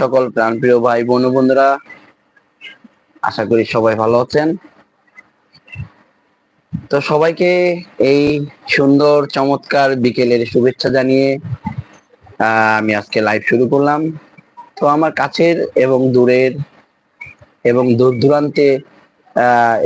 সকল প্রাণপ্রিয় ভাই বোন বন্ধুরা, আশা করি সবাই ভালো আছেন। তো সবাইকে এই সুন্দর, চমৎকার বিকেলের শুভেচ্ছা জানিয়ে আমি আজকে লাইভ শুরু করলাম। তো আমার কাছের এবং দূরের এবং দূর দূরান্তে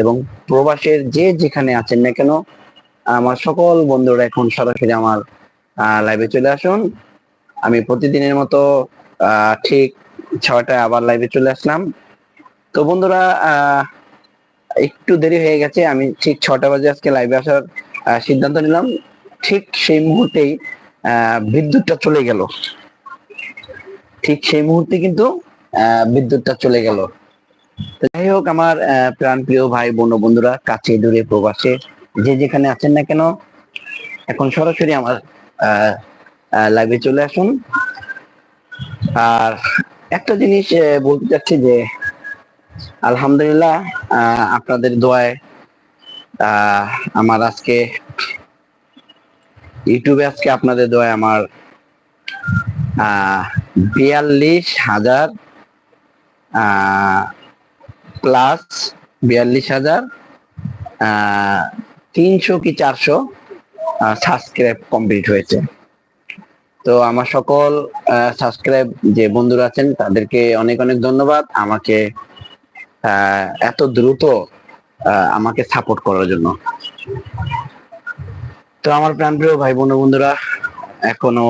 এবং প্রবাসের যে যেখানে আছেন না কেন, আমার সকল বন্ধুরা এখন সরাসরি আমার লাইভে চলে আসুন। আমি প্রতিদিনের মতো ঠিক ছয়টায় আবার লাইভে চলে আসলাম। তো বন্ধুরা একটু দেরি হয়ে গেছে, আমি ঠিক ছটা বাজে আজকে লাইভে আসার সিদ্ধান্ত নিলাম। ঠিক সেই মুহূর্তেই বিদ্যুৎটা চলে গেল। ঠিক সেই মুহূর্তে কিন্তু বিদ্যুৎটা চলে গেল। যাই হোক, আমার প্রাণ প্রিয় ভাই, বোন, বন্ধুরা, কাছে দূরে প্রবাসে, যে যেখানে আছেন না কেন, এখন সরাসরি আমার লাইভে চলে আসুন। আর একটা জিনিস বলতে চাচ্ছি যে, আলহামদুলিল্লাহ আপনাদের দোয়ায় আমার আজকে, ইউটিউবে আজকে আপনাদের দোয়ায় আমার বিয়াল্লিশ হাজার প্লাস বিয়াল্লিশ হাজার তিনশো কি চারশো সাবস্ক্রাইব কমপ্লিট হয়েছে। তো আমার সকল সাবস্ক্রাইব যে বন্ধুরা আছেন, তাদেরকে অনেক অনেক ধন্যবাদ। আমাকে এত দ্রুত আমাকে সাপোর্ট করার জন্য। তো আমার প্রাণপ্রিয় ভাই বোন বন্ধুরা, এখনও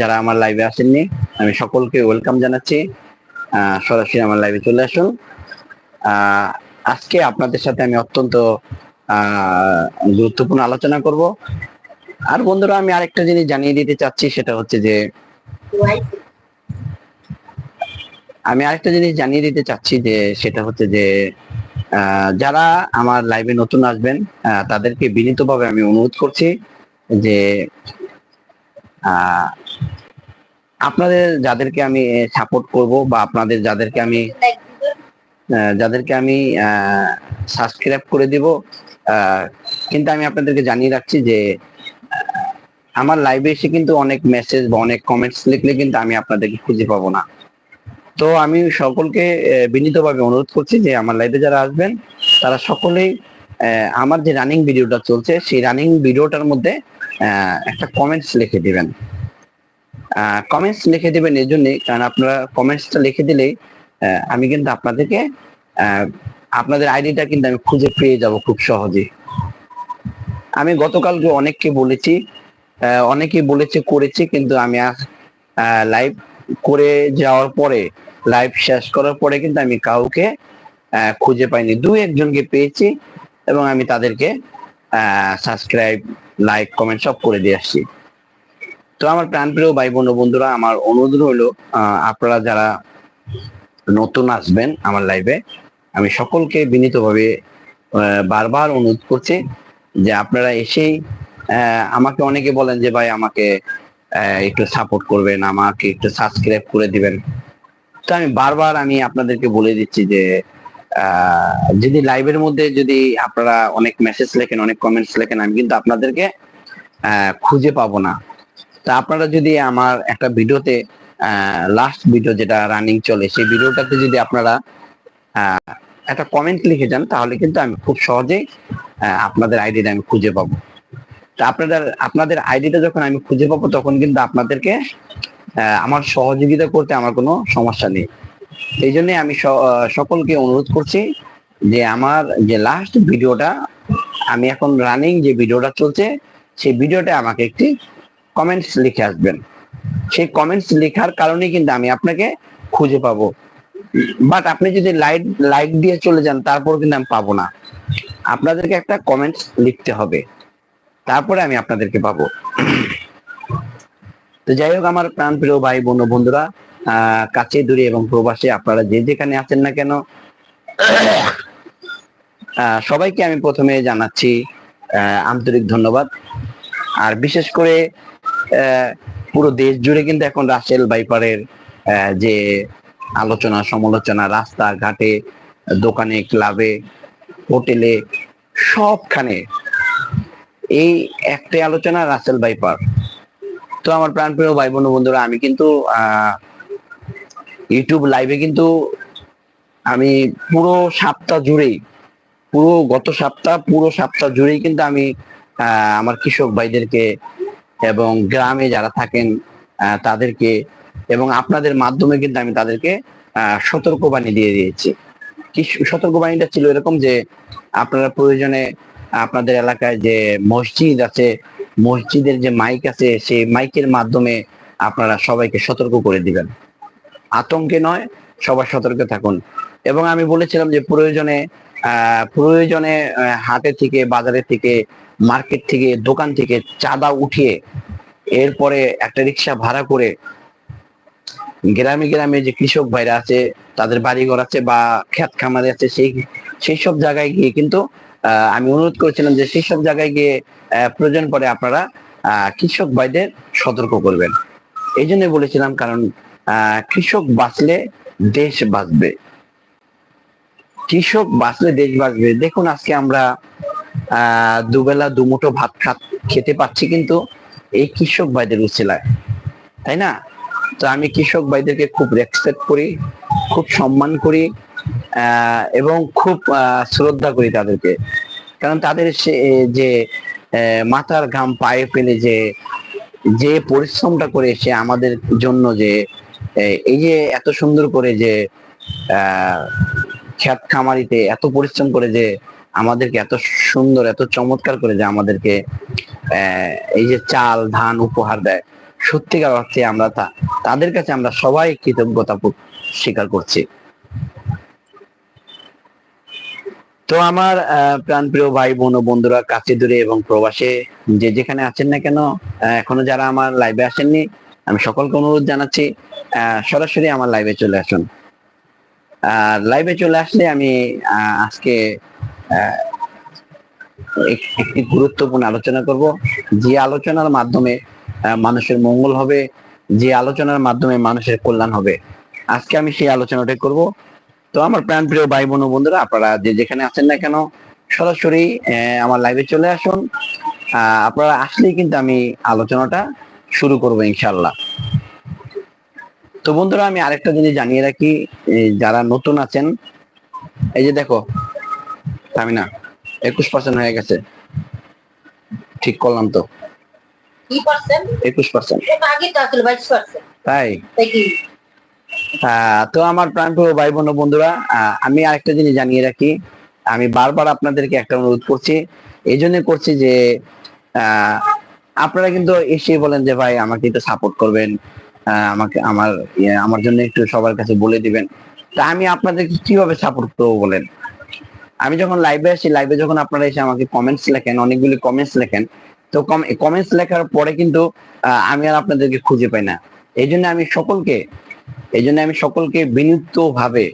যারা আমার লাইভে আসেননি, আমি সকলকে ওয়েলকাম জানাচ্ছি। সরাসরি আমার লাইভে চলে আসুন। আজকে আপনাদের সাথে আমি অত্যন্ত গুরুত্বপূর্ণ আলোচনা করব। আর বন্ধুরা, আমি আরেকটা জিনিস জানিয়ে দিতে চাচ্ছি, সেটা হচ্ছে যে আমি আরেকটা জিনিস জানিয়ে দিতে চাচ্ছি যে, সেটা হচ্ছে যে যারা আমার লাইভে নতুন আসবেন তাদেরকে বিনীতভাবে আমি অনুরোধ করছি যে আপনাদের যাদেরকে আমি সাপোর্ট করব বা আপনাদের যাদেরকে আমি যাদেরকে আমি সাবস্ক্রাইব করে দিব কিন্তু আমি আপনাদেরকে জানিয়ে রাখছি যে আমার লাইভে এসে কিন্তু অনেক মেসেজ বা অনেক কমেন্টস লিখলে কিন্তু আমি আপনাদেরকে খুঁজে পাবো না। তো আমি সকলকে বিনীতভাবে অনুরোধ করছি যে আমার লাইভে যারা আসবেন, তারা সকলেই আমার যে রানিং ভিডিওটা চলছে, সেই রানিং ভিডিওটার মধ্যে একটা কমেন্টস লিখে দিবেন। কমেন্টস লিখে দিবেন এই জন্যই কারণ আপনারা কমেন্টসটা লিখে দিলেই আমি কিন্তু আপনাদেরকে আপনাদের আইডিটা কিন্তু আমি খুঁজে পেয়ে যাব খুব সহজে আমি গতকালকে অনেককে বলেছি আহ, অনেকেই বলেছে করেছি কিন্তু আমি লাইভ করে যাওয়ার পরে লাইভ শেষ করার পরে কিন্তু আমি কাউকে খুঁজে পাইনি। দু একজনকে পেয়েছি এবং আমি তাদেরকে সাবস্ক্রাইব লাইক কমেন্ট সব করে দিয়ে আসছি। তো আমার প্রাণপ্রিয় ভাই বোন বন্ধুরা আমার অনুরোধ হলো আপনারা যারা নতুন আসবেন আমার লাইভে আমি সকলকে বিনীতভাবে বারবার অনুরোধ করছি যে আপনারা এসেই আমাকে অনেকে বলেন যে, ভাই, আমাকে একটু সাপোর্ট করবেন, আমাকে একটু সাবস্ক্রাইব করে দিবেন। তো আমি বারবার আমি আপনাদেরকে বলে দিচ্ছি যে যদি লাইভের মধ্যে যদি আপনারা অনেক মেসেজ লেখেন, অনেক কমেন্টস লেখেন, আমি কিন্তু আপনাদেরকে খুঁজে পাবো না। তা আপনারা যদি আমার একটা ভিডিওতে লাস্ট ভিডিও যেটা রানিং চলে, সেই ভিডিওটাতে যদি আপনারা একটা কমেন্ট লিখে যান, তাহলে কিন্তু আমি খুব সহজেই আপনাদের আইডিটা আমি খুঁজে পাবো। আপনাদের আপনাদের আইডিটা যখন আমি খুঁজে পাবো, তখন কিন্তু আপনাদেরকে আমার সহযোগিতা করতে আমার কোনো সমস্যা নেই। এই জন্য আমি সকলকে অনুরোধ করছি যে আমার যে লাস্ট ভিডিওটা, আমি এখন রানিং যে ভিডিওটা চলছে, সেই ভিডিওটা আমাকে একটি কমেন্টস লিখে আসবেন। সেই কমেন্টস লেখার কারণে কিন্তু আমি আপনাকে খুঁজে পাবো। বাট আপনি যদি লাইট লাইক দিয়ে চলে যান, তারপর কিন্তু আমি পাবো না। আপনাদেরকে একটা কমেন্টস লিখতে হবে। তারপরে আমি আপনাদেরকে পাবো। তো যাই হোক, আমার প্রাণ প্রিয় ভাই বোন বন্ধুরা কাছে, দূরে এবং প্রবাসে আপনারা যে যেখানে আছেন না কেন সবাইকে আমি প্রথমে জানাচ্ছি আন্তরিক ধন্যবাদ। আর বিশেষ করে পুরো দেশ জুড়ে কিন্তু এখন রাসেল বাইপারের যে আলোচনা, সমালোচনা রাস্তা ঘাটে দোকানে, ক্লাবে, হোটেলে, সবখানে এই একটাই আলোচনা রাসেল বাইপার তো আমার প্রাণপ্রিয় ভাই বোন বন্ধুরা, আমি কিন্তু ইউটিউব লাইভে কিন্তু আমি পুরো সপ্তাহ জুড়েই, পুরো গত সপ্তাহ, পুরো সপ্তাহ জুড়েই কিন্তু আমি আমার কৃষক ভাইদেরকে এবং গ্রামে যারা থাকেন তাদেরকে এবং আপনাদের মাধ্যমে কিন্তু আমি তাদেরকে সতর্কবাণী দিয়ে দিয়েছি। সতর্কবাণীটা ছিল এরকম যে, আপনারা প্রয়োজনে আপনাদের এলাকায় যে মসজিদ আছে, মসজিদের যে মাইক আছে, সেই মাইকের মাধ্যমে আপনারা সবাইকে সতর্ক করে দিবেন। আতঙ্কে নয়, সবাই সতর্ক থাকুন। এবং আমি বলেছিলাম যে প্রয়োজনে প্রয়োজনে হাটে থেকে, বাজারে থেকে, মার্কেট থেকে, দোকান থেকে চাঁদা উঠিয়ে এরপরে একটা রিক্সা ভাড়া করে গ্রামে গ্রামে যে কৃষক ভাইরা আছে, তাদের বাড়িঘর আছে বা ক্ষেত খামারে আছে, সেই সেই সব জায়গায় গিয়ে কিন্তু আমি অনুরোধ করেছিলাম যে সেই সব জায়গায় গিয়ে প্রয়োজন পরে আপনারা কৃষক ভাইদের সতর্ক করবেন। এই জন্য বলেছিলাম, কারণ কৃষক বাঁচলে দেশ বাঁচবে। কৃষক বাঁচলে দেশ বাঁচবে। দেখুন, আজকে আমরা দুবেলা দুমুঠো ভাত খাত, খেতে পাচ্ছি কিন্তু এই কৃষক ভাইদের উচিলায় তাই না? তো আমি কৃষক ভাইদেরকে খুব রেসপেক্ট করি, খুব সম্মান করি। এবং খুব শ্রদ্ধা করি তাদেরকে। কারণ তাদের যে মাথার ঘাম পায়ে ফেলে যে যে পরিশ্রমটা করে সে আমাদের জন্য যে এই যে এত সুন্দর করে যে খ্যাত খামারিতে এত পরিশ্রম করে যে, আমাদেরকে এত সুন্দর, এত চমৎকার করে যে আমাদেরকে এই যে চাল, ধান উপহার দেয়। সত্যিকার অর্থে আমরা তা, তাদের কাছে আমরা সবাই কৃতজ্ঞতা স্বীকার করছি। তো আমার প্রাণপ্রিয় ভাই বোন ও বন্ধুরা কাছে দূরে এবং প্রবাসে যে যেখানে আছেন না কেন এখনও যারা আমার লাইভে আসেননি, আমি সকলকে অনুরোধ জানাচ্ছি সরাসরি আমার লাইভে চলে আসুন। আর লাইভে চলে আসলে আমি আজকে একটি গুরুত্বপূর্ণ আলোচনা করব। যে আলোচনার মাধ্যমে মানুষের মঙ্গল হবে, যে আলোচনার মাধ্যমে মানুষের কল্যাণ হবে, আজকে আমি সেই আলোচনাটাই করব। তো আমার প্রাণ প্রিয় ভাই বোন বন্ধুরা আপনারা যে যেখানে আছেন না কেন সরাসরি আমার লাইভে চলে আসুন। আপনারা আসলেই কিন্তু আমি আলোচনাটা শুরু করব ইনশাল্লাহ তো বন্ধুরা আমি আরেকটা জিনিস জানিয়ে রাখি যারা নতুন আছেন এই যে দেখো আমি না একুশ পার্সেন্ট হয়ে গেছে। ঠিক করলাম তো? একুশ পার্সেন্ট তাই? তো আমার প্রাণপ্রিয় ভাই বোন বন্ধুরা আমি আরেকটা জিনিস জানিয়ে রাখি। আমি বারবার আপনাদেরকে একটা অনুরোধ করছি এই জন্য করছি যে আপনারা কিন্তু এসে বলেন যে ভাই আমাকে একটু সাপোর্ট করবেন আমাকে আমার ইয়ে, আমার জন্য একটু সবার কাছে বলে দিবেন। তা আমি আপনাদেরকে কীভাবে সাপোর্ট করব বলেন? আমি যখন লাইভে আসি লাইভে যখন আপনারা এসে আমাকে কমেন্টস লেখেন অনেকগুলি কমেন্টস লেখেন তো কমেন্টস লেখার পরে কিন্তু আমি আর আপনাদেরকে খুঁজে পাই না। এই জন্য আমি সকলকে এই জন্য আমি সকলকে বিনীত ভাবে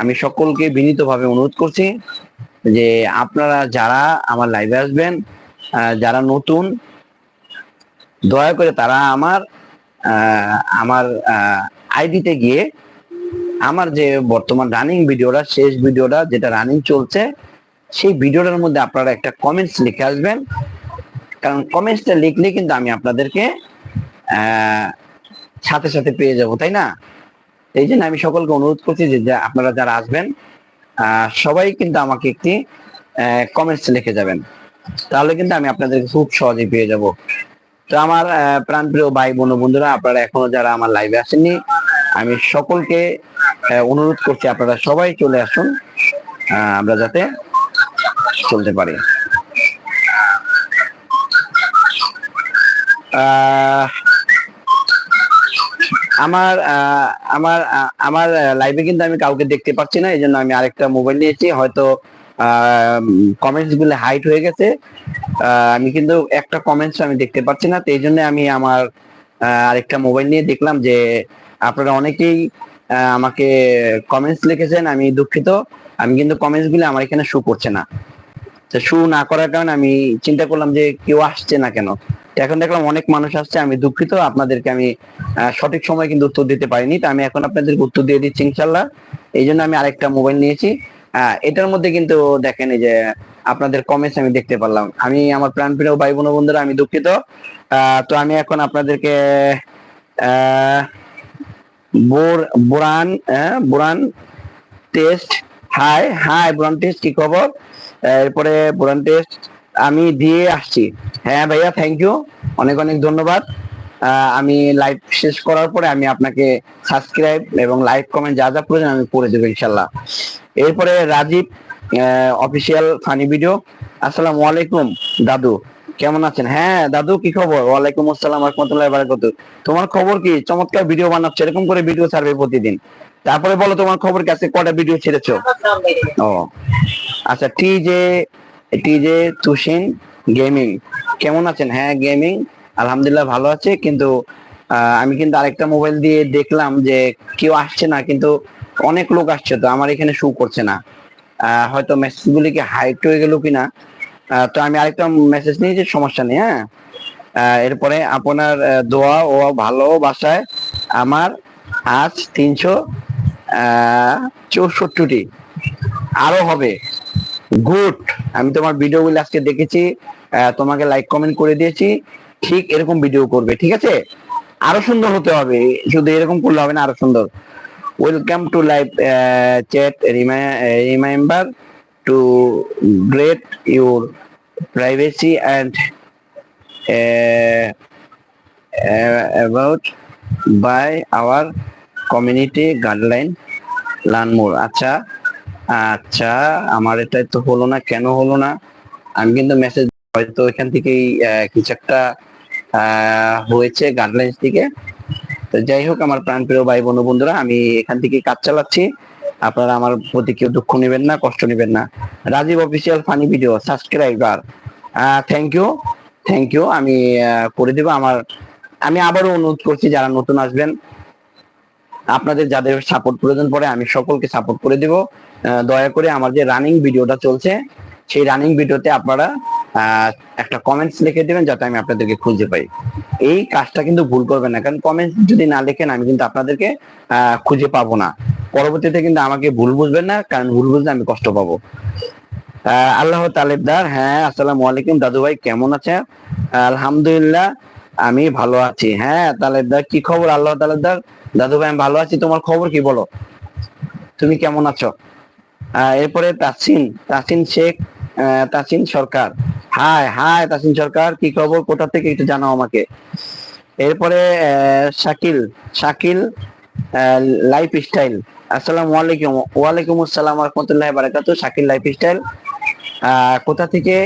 আমি সকলকে বিনীত ভাবে অনুরোধ করছি যে আপনারা যারা আমার লাইভে আসবেন যারা নতুন, দয়া করে তারা আমার আমার আইডিতে গিয়ে আমার যে বর্তমান রানিং ভিডিওটা শেষ ভিডিওটা যেটা রানিং চলছে, সেই ভিডিওটার মধ্যে আপনারা একটা কমেন্টস লিখে আসবেন। কারণ কমেন্টসটা লিখলে কিন্তু আমি আপনাদেরকে সাথে সাথে পেয়ে যাব, তাই না? এই জন্য আমি সকলকে অনুরোধ করছি যে আপনারা যারা আসবেন সবাই কিন্তু আমাকে একটি কমেন্টস লিখে যাবেন। তাহলে কিন্তু আমি আপনাদেরকে খুব সহজেই পেয়ে যাব। তো আমার প্রাণপ্রিয় ভাই, বোন, বন্ধুরা, আপনারা এখনও যারা আমার লাইভে আসেননি, আমি সকলকে অনুরোধ করছি আপনারা সবাই চলে আসুন আমরা যাতে চলতে পারি। আহ আমার আমার আমার লাইভে কিন্তু আমি কাউকে দেখতে পাচ্ছি না এই জন্য আমি আরেকটা মোবাইল নিয়েছি, হয়তো কমেন্টসগুলো হাইট হয়ে গেছে। আমি কিন্তু একটা কমেন্টস আমি দেখতে পাচ্ছি না, তো এই জন্য আমি আমার আরেকটা মোবাইল নিয়ে দেখলাম যে, আপনারা অনেকেই আমাকে কমেন্টস লিখেছেন, আমি দুঃখিত। আমি কিন্তু কমেন্টসগুলো আমার এখানে শো করছে না। শো না করার কারণে আমি চিন্তা করলাম যে কেউ আসছে না কেন? এখন দেখলাম অনেক মানুষ আসছে আমি দুঃখিত আপনাদেরকে আমি সঠিক সময় কিন্তু উত্তর দিতে পারিনি তো আমি এখন আপনাদেরকে উত্তর দিয়ে দিচ্ছি ইনশাল্লাহ। এই জন্য আমি আরেকটা মোবাইল নিয়েছি। এটার মধ্যে কিন্তু দেখেন যে আপনাদের কমেন্টস আমি দেখতে পারলাম। আমি আমার প্রাণপ্রিয় ভাই বোন বন্ধুরা আমি দুঃখিত। তো আমি এখন আপনাদেরকে আহ, বোর বুরান টেস্ট হাই হাই বুরান টেস্ট কি খবর? এরপরে বুরান টেস্ট আমি দিয়ে আসছি। হ্যাঁ ভাইয়া থ্যাংক ইউ অনেক অনেক ধন্যবাদ। আমি লাইভ শেষ করার পরে আমি আপনাকে সাবস্ক্রাইব এবং লাইক কমেন্ট যা যা প্রয়োজন আমি করে দেবো ইনশাল্লাহ। এরপরে রাজীব অফিসিয়াল ফানি ভিডিও আসসালামু আলাইকুম, দাদু। কেমন আছেন? হ্যাঁ দাদু, কি খবর? ওয়ালাইকুম আসসালাম রহমতুল্লাহ বারাকাতু তোমার খবর কি? চমৎকার ভিডিও বানাচ্ছ, এরকম করে ভিডিও ছাড়বে প্রতিদিন। তারপরে বলো, তোমার খবর কাছে কটা ভিডিও ছেড়েছো। ও আচ্ছা T J T J Tushin gaming. কেমন আছেন? হ্যাঁ গেমিং। আলহামদুলিল্লাহ ভালো আছে, কিন্তু আমি কিন্তু আরেকটা মোবাইল দিয়ে দেখলাম যে কেউ আসছে না, কিন্তু অনেক লোক আসছে, তো আমার এখানে শু করছে না। হয়তো মেসেজ গুলি কি হাইট হয়ে গেল কিনা? তো আমি আরেকটা মেসেজ নিয়েছি সমস্যা নেই হ্যাঁ? এরপরে আপনার দোয়া ও ভালোবাসায় আমার আজ তিনশো, আহ, চৌষট্টিটি। আরও হবে। গুড আমি তোমার ভিডিও গুলো আজকে দেখেছি তোমাকে লাইক কমেন্ট করে দিয়েছি, ঠিক এরকম ভিডিও করবে, ঠিক আছে? আরও সুন্দর হতে হবে, শুধু এরকম করলে হবে না, আরও সুন্দর। Welcome to live chat remember to great your privacy and about by our community guideline learn more আচ্ছা আচ্ছা আমার এটা তো হলো না, কেন হলো না? আমি কিন্তু মেসেজ হয়তো এখান থেকেই কিছু একটা হয়েছে গাইডলাইন্স থেকে তো যাই হোক, আমার প্রাণপ্রিয় ভাই বোন বন্ধুরা, আমি এখান থেকে কাজ চালাচ্ছি। আপনারা আমার প্রতি কেউ দুঃখ নেবেন না, কষ্ট নেবেন না। Rajib official funny video subscriber thank you thank you আমি করে দেবো। আমার, আমি আবারও অনুরোধ করছি, যারা নতুন আসবেন, আপনাদের যাদের সাপোর্ট প্রয়োজন পড়ে, আমি সকলকে সাপোর্ট করে দেব। দয়া করে আমার যে রানিং ভিডিওটা চলছে, সেই রানিং ভিডিওতে আপনারা একটা কমেন্টস লিখে দিবেন যাতে আমি আপনাদেরকে খুঁজে পাই। এই কাজটা কিন্তু ভুল করবেন না, কারণ কমেন্টস যদি না লেখেন, আমি কিন্তু আপনাদেরকে খুঁজে পাবো না। পরবর্তীতে কিন্তু আমাকে ভুল বুঝবেন না, কারণ ভুল বুঝলে আমি কষ্ট পাবো। আল্লাহ তালেবদার হ্যাঁ আসসালামু আলাইকুম দাদু ভাই, কেমন আছেন আলহামদুলিল্লাহ, আমি ভালো আছি। হ্যাঁ তালেবদার, কি খবর? আল্লাহ তালেবদার, দাদু ভাই, আমি ভালো আছি। তোমার খবর কি বলো? তুমি কেমন আছো? এরপরে তাসিন তাসিন শেখ তাসিন সরকার। হাই হাই তাসিন সরকার, কি খবর? কোথা থেকে একটু জানাও আমাকে? এরপরে শাকিল শাকিল লাইফ স্টাইল আসসালামু আলাইকুম। ওয়ালাইকুম আসসালাম রহমতুল্লাহ বারাকাতু শাকিল লাইফ স্টাইল কোথা থেকে?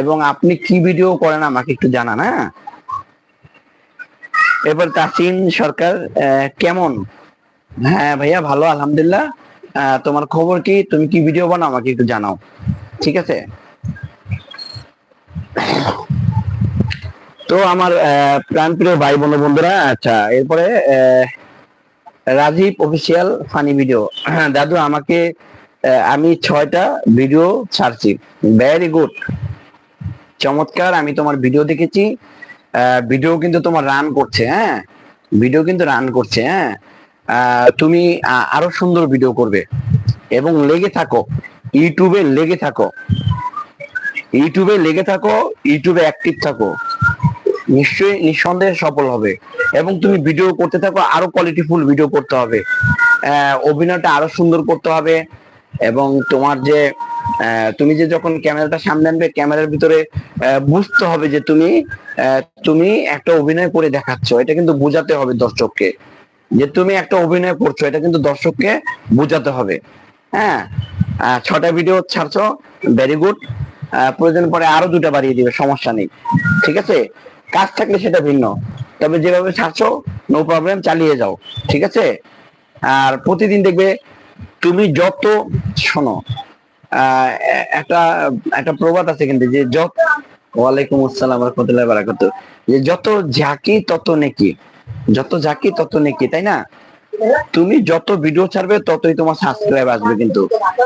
এবং আপনি কি ভিডিও করেন আমাকে একটু জানান হ্যাঁ? এরপর তাসিন সরকার কেমন? হ্যাঁ ভাইয়া, ভালো, আলহামদুলিল্লাহ। তোমার খবর কি? তুমি কি ভিডিও বানাও? আমাকে একটু জানাও। ঠিক আছে? তো আমার আহ, প্রাণপ্রিয় ভাই বোন বন্ধুরা আচ্ছা এরপরে রাজীব অফিসিয়াল ফানি ভিডিও দাদু আমাকে আমি ছয়টা ভিডিও ছাড়ছি। ভেরি গুড চমৎকার আমি তোমার ভিডিও দেখেছি। ভিডিও কিন্তু তোমার রান করছে হ্যাঁ? ভিডিও কিন্তু রান করছে হ্যাঁ? তুমি আরও সুন্দর ভিডিও করবে। এবং লেগে থাকো, ইউটিউবে লেগে থাকো। ইউটিউবে লেগে থাকো, ইউটিউবে অ্যাক্টিভ থাকো। নিশ্চয়ই নিঃসন্দেহে সফল হবে। এবং তুমি ভিডিও করতে থাকো, আরও কোয়ালিটিফুল ভিডিও করতে হবে। অভিনয়টা আরও সুন্দর করতে হবে। এবং তোমার যে তুমি যে যখন ক্যামেরাটা সামনে আনবে, ক্যামেরার ভিতরে বুঝতে হবে যে তুমি তুমি একটা অভিনয় করে দেখাচ্ছ। এটা কিন্তু বোঝাতে হবে দর্শককে। যে তুমি একটা অভিনয় করছ, এটা কিন্তু দর্শককে বোঝাতে হবে। হ্যাঁ? ছটা ভিডিও ছাড়ছো ভেরি গুড প্রয়োজন পরে আরও দুটা বাড়িয়ে দিবে, সমস্যা নেই। ঠিক আছে? কাজ থাকলে সেটা ভিন্ন। তবে যেভাবে ছাড়ছো নো প্রবলেম চালিয়ে যাও। ঠিক আছে? আর প্রতিদিন দেখবে তুমি যত, শোনো একটা একটা প্রবাদ আছে কিন্তু যে যত, ওয়ালাইকুম আসসালাম রহমতুল্লাহ বারাকাতু যে যত ঝাঁকি, তত নেকি। যত ঝাঁকি তত নেকি তাই না? তুমি যত ভিডিও ছাড়বে ততই তোমার সাবস্ক্রাইব আসবে কিন্তু।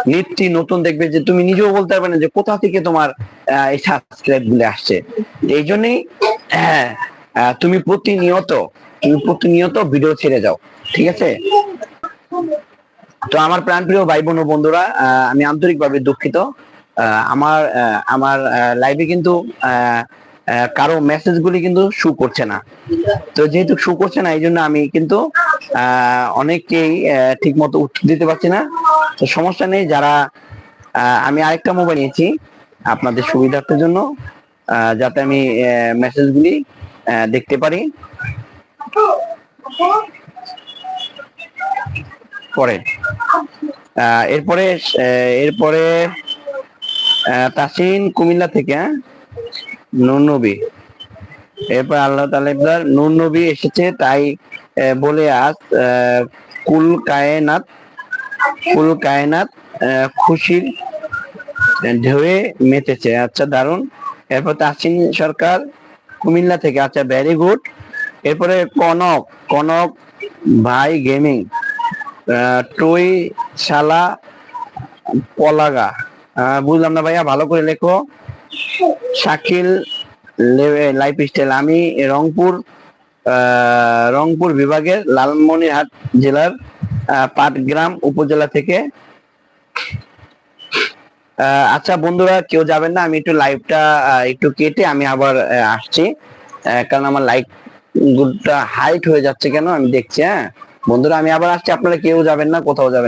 নিত্য নতুন দেখবে যে তুমি নিজেও বলতে পারবে না যে কোথা থেকে তোমার এই সাবস্ক্রাইবগুলো আসছে। এই জন্যই হ্যাঁ, তুমি প্রতিনিয়ত তুমি প্রতিনিয়ত ভিডিও ছেড়ে যাও ঠিক আছে? তো আমার প্রাণপ্রিয় ভাই বোন বন্ধুরা আমি আন্তরিকভাবে দুঃখিত। আমার আমার লাইভে কিন্তু আহ, কারও মেসেজ গুলি কিন্তু শু করছে না। তো যেহেতু শু করছে না এই জন্য আমি কিন্তু আহ, অনেককেই ঠিক মতো উত্তর দিতে পারছি না। তো সমস্যা নেই যারা আমি আরেকটা মোবাইল নিয়েছি আপনাদের সুবিধার্থের জন্য যাতে আমি মেসেজ গুলি দেখতে পারি। পরে এরপরে এরপরে তাসিন কুমিল্লা থেকে হ্যাঁ? নূর নবী। এরপর আল্লাহ তালেবদার নূর নবী এসেছে, তাই বলে আজ কুল কায়নাত কুল কায়নাত খুশির ঢেউয়ে মেতেছে। আচ্ছা দারুণ এরপর তাসিন সরকার কুমিল্লা থেকে আচ্ছা ভেরি গুড এরপরে কনক কনক ভাই গেমিং টই শালা পলাগা। বুঝলাম না ভাইয়া, ভালো করে লেখো। Shakil lifestyle. আমি রংপুর রংপুর বিভাগের লালমনিরহাট জেলার পাটগ্রাম উপজেলা থেকে। আচ্ছা বন্ধুরা, কেউ যাবেন না? আমি একটু লাইভটা একটু কেটে আমি আবার আসছি। কারণ আমার লাইভ গুডটা হাইট হয়ে যাচ্ছে কেন? আমি দেখছি হ্যাঁ? বন্ধুরা, আমি আবার আসছি। আপনারা কেউ যাবেন না, কোথাও যাবেন।